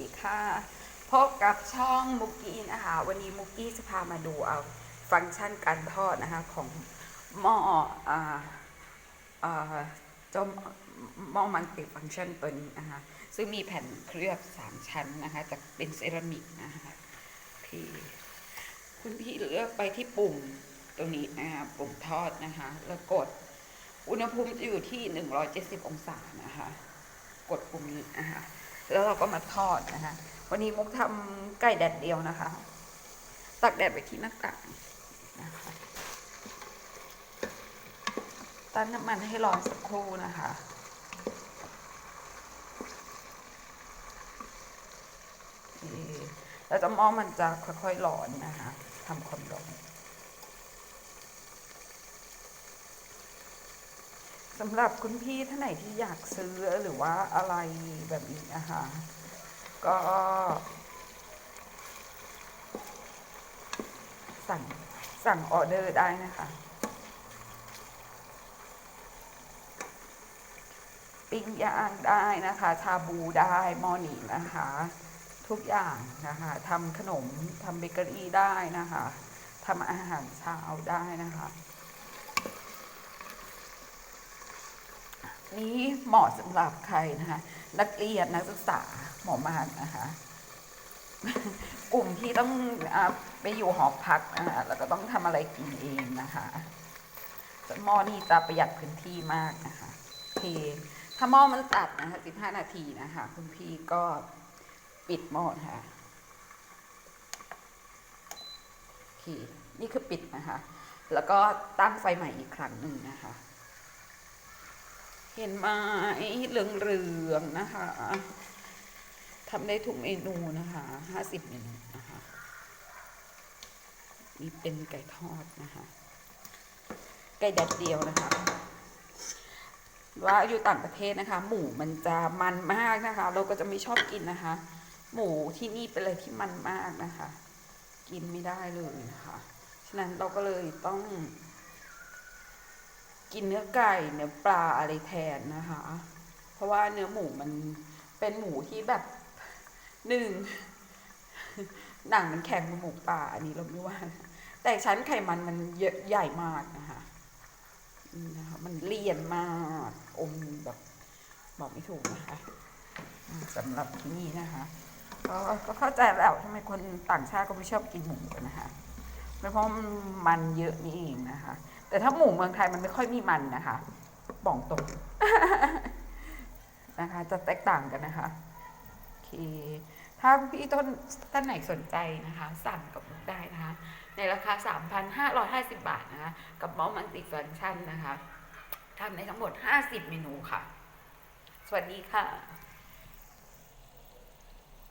ดีค่ะ พบกับช่องมุกกี้นะคะ วันนี้มุกกี้จะพามาดูเอาฟังก์ชันการทอดนะคะของหม้ออ่าอ่าจ้าหม้อมัลติฟังก์ชันตัวนี้นะคะ ซึ่งมีแผ่นเคลือบสามชั้นนะคะจากเป็นเซรามิกนะคะที่คุณพี่เลือกไปที่ปุ่มตรงนี้นะคะปุ่มทอดนะคะ แล้วกดอุณหภูมิจะอยู่ที่ 170 องศานะคะ กดปุ่มนี้นะคะ แล้วเราก็มาทอดนะคะวันนี้มุกทำไก่แดดเดียวนะคะตักแดดไปที่หน้าต่างนะคะตั้งน้ำมันให้ร้อนสักครู่นะคะนี่แล้วจะม้อมันจะค่อยๆร้อนนะคะทำความร้อน สำหรับคุณพี่ท่านไหนที่อยากซื้อหรือว่าอะไรแบบนี้นะคะก็สั่งสั่งออเดอร์ได้นะคะปิ้งย่างได้นะคะ ชาบูได้มอนีนะคะ ทุกอย่างนะคะทำขนมทำเบเกอรี่ได้นะคะทำอาหารเช้าได้นะคะ นี้เหมาะสำหรับใครนะคะ นักเรียนนักศึกษาหมอมานนะคะ กลุ่มที่ต้องอไปอยู่หอพักนะคะแล้วก็ต้องทำอะไรกินเองนะคะหม้อนี่จะประหยัดพื้นที่มากนะคะเคถ้าหม้อมันตัดนะคะ15นาทีนะคะ คุณพี่ก็ปิดหม้อนะคะโอเคนี่คือปิดนะคะ แล้วก็ตั้งไฟใหม่อีกครั้งหนึ่งนะคะ เห็นไหมเหลืองๆนะคะทำได้ทุกเมนูนะคะห้าสิบเมนูนะคะนี่เป็นไก่ทอดนะคะ ไก่แดดเดียวนะคะ ว่าอยู่ต่างประเทศนะคะ หมูมันจะมันมากนะคะ เราก็จะไม่ชอบกินนะคะ หมูที่นี่เป็นอะไรที่มันมากนะคะ กินไม่ได้เลยนะคะ ฉะนั้นเราก็เลยต้อง กินเนื้อไก่เนื้อปลาอะไรแทนนะคะ เพราะว่าเนื้อหมูมันเป็นหมูที่แบบหนึ่งหนังมันแข็งเหมือนหมูป่าอันนี้เราไม่ว่านะแต่ชั้นไขมันมันเยอะใหญ่มากนะคะนะคะมันเลี่ยนมากอมแบบบอกไม่ถูกนะคะสำหรับที่นี่นะคะก็ก็เข้าใจแล้วทำไมคนต่างชาติก็ไม่ชอบกินหมูกันนะคะ เป็นเพราะมันเยอะนี่เองนะคะ แต่ถ้าหมูเมืองไทยมันไม่ค่อยมีมันนะคะบอกตรงนะคะ จะแตกต่างกันนะคะโอเคถ้าพี่ต้นท่านไหนสนใจนะคะ สั่งกับมุกได้นะคะ ในราคา 3,550 บาทนะคะ กับมอมัลติฟังก์ชันนะคะทำในทั้งหมด 50 เมนูค่ะ สวัสดีค่ะ